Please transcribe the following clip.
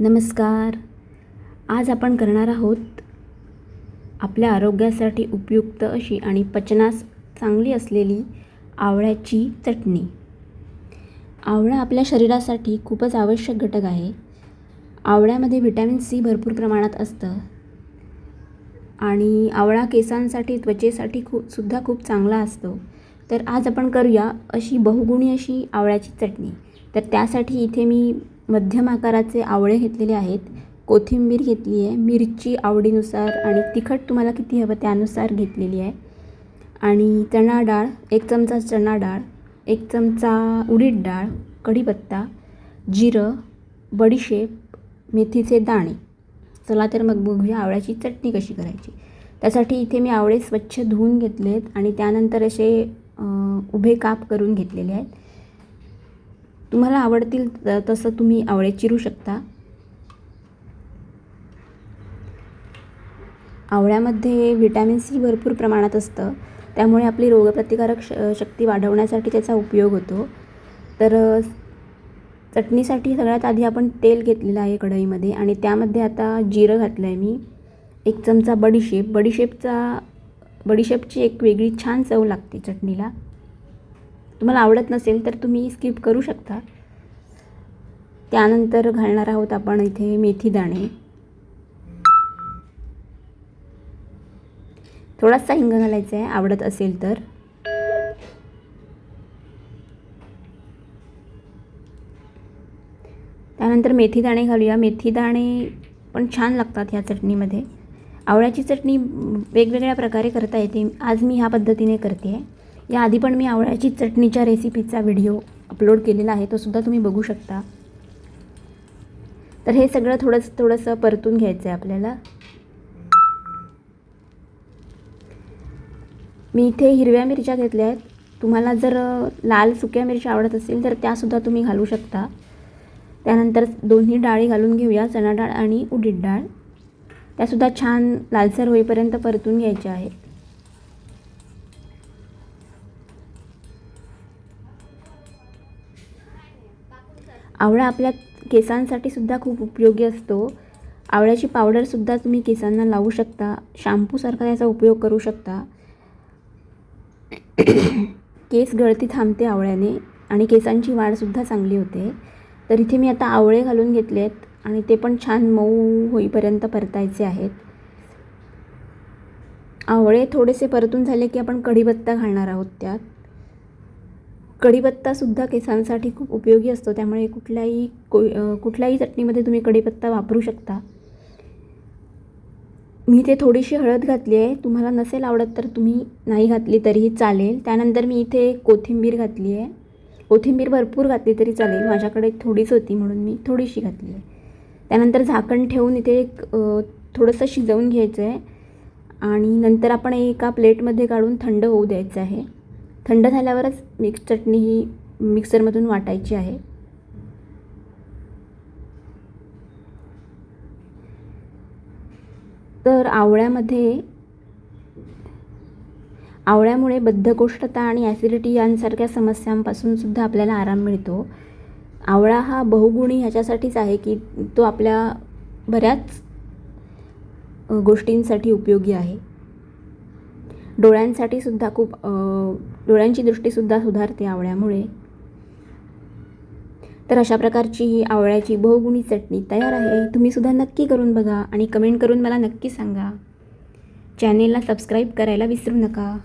नमस्कार. आज आपण करणार आहोत आपल्या आरोग्यासाठी उपयुक्त अशी आणि पचनास चांगली असलेली आवळ्याची चटणी. आवळा आपल्या शरीरासाठी खूपच आवश्यक घटक आहे. आवळ्यामध्ये व्हिटॅमिन सी भरपूर प्रमाणात असतं. आणि आवळा केसांसाठी त्वचेसाठी खूप सुद्धा खूप चांगला असतो. तर आज आपण करूया अशी बहुगुणी अशी आवळ्याची चटणी. तर त्यासाठी इथे मी मध्यम आकाराचे आवळे घेतलेले आहेत. कोथिंबीर घेतली आहे. मिरची आवडीनुसार आणि तिखट तुम्हाला किती हवं त्यानुसार घेतलेली आहे. आणि चणा डाळ एक चमचा चणा डाळ एक चमचा उडीद डाळ कढीपत्ता जिरं बडीशेप मेथीचे दाणे. चला तर मग बघूया आवळ्याची चटणी कशी करायची. त्यासाठी इथे मी आवळे स्वच्छ धुवून घेतलेत आणि त्यानंतर असे उभे काप करून घेतलेले आहेत. तुम्हाला आवडतील त- तसं तुम्ही आवळे चिरू शकता. आवळ्यामध्ये व्हिटॅमिन सी भरपूर प्रमाणात असतं. त्यामुळे आपली रोगप्रतिकारक श शक्ती वाढवण्यासाठी त्याचा उपयोग होतो. तर चटणीसाठी सगळ्यात आधी आपण तेल घेतलेलं आहे कढईमध्ये आणि त्यामध्ये आता जिरं घातलं आहे मी. एक चमचा बडीशेप. बडीशेपचा बडीशेपची एक वेगळी छान चव लागते चटणीला. तुम्हाला आवडत नसेल तर तुम्ही स्किप करू शकता. त्यानंतर घालणार आहोत आपण इथे मेथी दाणे. थोडासा हिंग घालायचा आहे आवडत असेल तर. त्यानंतर मेथी दाणे घालूया. मेथी दाणे पण छान लागतात ह्या चटणीमध्ये. आवळ्याची चटणी वेगवेगळ्या प्रकारे करता येते. आज मी ह्या पद्धतीने करते आहे याआधी पण मी आवळ्याची चटणीच्या रेसिपीचा व्हिडिओ अपलोड केलेला आहे तो सुद्धा तुम्ही बघू शकता. तर हे सगळं थोडंसं थोडंसं परतून घ्यायचं आहे आपल्याला. मी इथे हिरव्या मिरच्या घेतल्या आहेत. तुम्हाला जर लाल सुक्या मिरच्या आवडत असतील तर त्यासुद्धा तुम्ही घालू शकता. त्यानंतर दोन्ही डाळी घालून घेऊया चणा डाळ आणि उडीद डाळ. त्यासुद्धा छान लालसर होईपर्यंत परतून घ्यायच्या आहेत. आवळा आपल्या केसांसाठी सुद्धा खूप उपयोगी असतो. आवळ्याची पावडरसुद्धा तुम्ही केसांना लावू शकता. शॅम्पूसारखा याचा उपयोग करू शकता. केस गळती थांबते आवळ्याने आणि केसांची वाढसुद्धा चांगली होते. तर इथे मी आता आवळे घालून घेतले आहेत आणि ते पण छान मऊ होईपर्यंत परतायचे आहेत. आवळे थोडेसे परतून झाले की आपण कढीपत्ता घालणार आहोत त्यात. कढीपत्तासुद्धा केसांसाठी खूप उपयोगी असतो. त्यामुळे कुठल्याही को कुठल्याही चटणीमध्ये तुम्ही कढीपत्ता वापरू शकता. मी ते थोडीशी हळद घातली आहे. तुम्हाला नसेल आवडत तर तुम्ही नाही घातली तरीही चालेल. त्यानंतर मी इथे कोथिंबीर घातली आहे. कोथिंबीर भरपूर घातली तरी चालेल. माझ्याकडे थोडीच होती म्हणून मी थोडीशी घातली आहे. त्यानंतर झाकण ठेवून इथे एक थोडंसं शिजवून घ्यायचं आहे. आणि नंतर आपण एका प्लेटमध्ये काढून थंड होऊ द्यायचं आहे. थंड झाल्यावरच मिक्स चटणी ही मिक्सरमधून वाटायची आहे. तर आवळ्यामध्ये आवळ्यामुळे बद्धकोष्ठता आणि ॲसिडिटी यांसारख्या समस्यांपासून सुद्धा आपल्याला आराम मिळतो. आवळा हा बहुगुणी ह्याच्यासाठीच आहे की तो आपल्या बऱ्याच गोष्टींसाठी उपयोगी आहे. डोळ्यांसाठी सुद्धा खूप डोळ्यांची दृष्टीसुद्धा सुधारते आवळ्यामुळे. तर अशा प्रकारची ही आवळ्याची बहुगुणी चटणी तयार आहे. तुम्ही सुद्धा नक्की करून बघा आणि कमेंट करून मला नक्की सांगा. चॅनेलला सबस्क्राईब करायला विसरू नका.